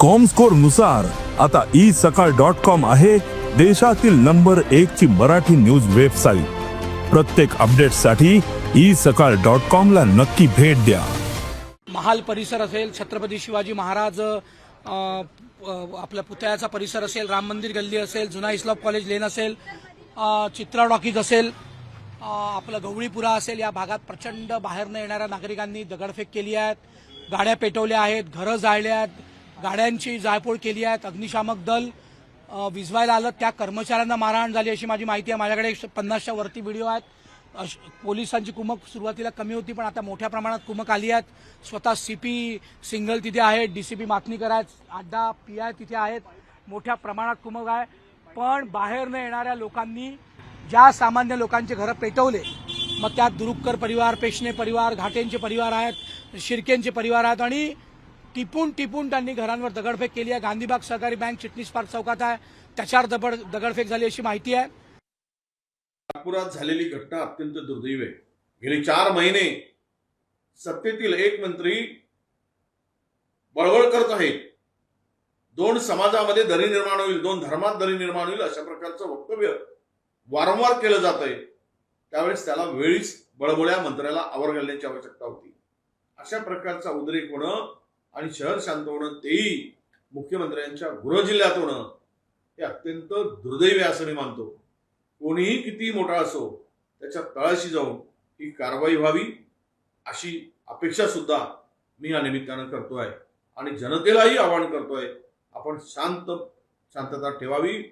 कॉमस्कोरनुसार आता ई सकाळ dot com आहे देशातील नंबर एक ची मराठी न्यूज वेबसाईट प्रत्येक अपडेटसाठी ई सकाळ डॉट कॉम ला नक्की भेट द्या. महाल परिसर असेल छत्रपती शिवाजी महाराज आपल्या पुतळ्याचा परिसर असेल राम मंदिर गल्ली असेल जुना इस्लाम कॉलेज लेन असेल चित्रा टॉकीज असेल आपलं गवळीपुरा असेल या भागात प्रचंड बाहेरनं येणाऱ्या नागरिकांनी दगडफेक केली आहेत गाड्या पेटवल्या आहेत घरं जाळल्या आहेत गाड्यांची जाळपोळ केली आहेत. अग्निशामक दल विजवायला आलं. त्या कर्मचाऱ्यांना मारहाण झाली अशी माझी माहिती आहे. माझ्याकडे पन्नासच्या वरती व्हिडिओ आहेत. अश- पोलिसांची कुमक सुरुवातीला कमी होती पण आता मोठ्या प्रमाणात कुमक आली आहेत. स्वतः सीपी सिंगल तिथे आहेत डीसीपी माकणीकर आहेत अड्डा पी आय तिथे आहेत. मोठ्या प्रमाणात कुमक आहे. पण बाहेरनं येणाऱ्या लोकांनी ज्या सामान्य लोकांचे घरं पेटवले मग त्यात दुरुपकर परिवार पेशणे परिवार घाटेंचे परिवार आहेत शिर्केंचे परिवार आहेत आणि टिपून टिपून त्यांनी घरांवर दगडफेक केली आहे. गांधीबाग सहकारी बँक चिटणीस पार्क चौकात आहे. त्याच्यावर दगड दगडफेक झाली अशी माहिती आहे. नागपुरात झालेली घटना अत्यंत दुर्दैव आहे. गेले चार महिने सत्तेतील एक मंत्री बळबळ करत आहेत. दोन समाजामध्ये दरी निर्माण होईल दोन धर्मात दरी निर्माण होईल अशा प्रकारचं वक्तव्य वारंवार केलं जात आहे. त्यावेळेस त्याला वेळीच बळबळ्या मंत्र्याला आवर घालण्याची आवश्यकता होती. अशा प्रकारचा उद्रेक होणं आणि शहर शांत होणं तेही मुख्यमंत्र्यांच्या गृह जिल्ह्यात होणं हे अत्यंत दुर्दैवी असं मी मानतो. कोणीही किती मोठा असो त्याच्या तळाशी जाऊन ही कारवाई व्हावी अशी अपेक्षा सुद्धा मी या निमित्तानं करतोय. आणि जनतेलाही आवाहन करतोय आपण शांत शांतता ठेवावी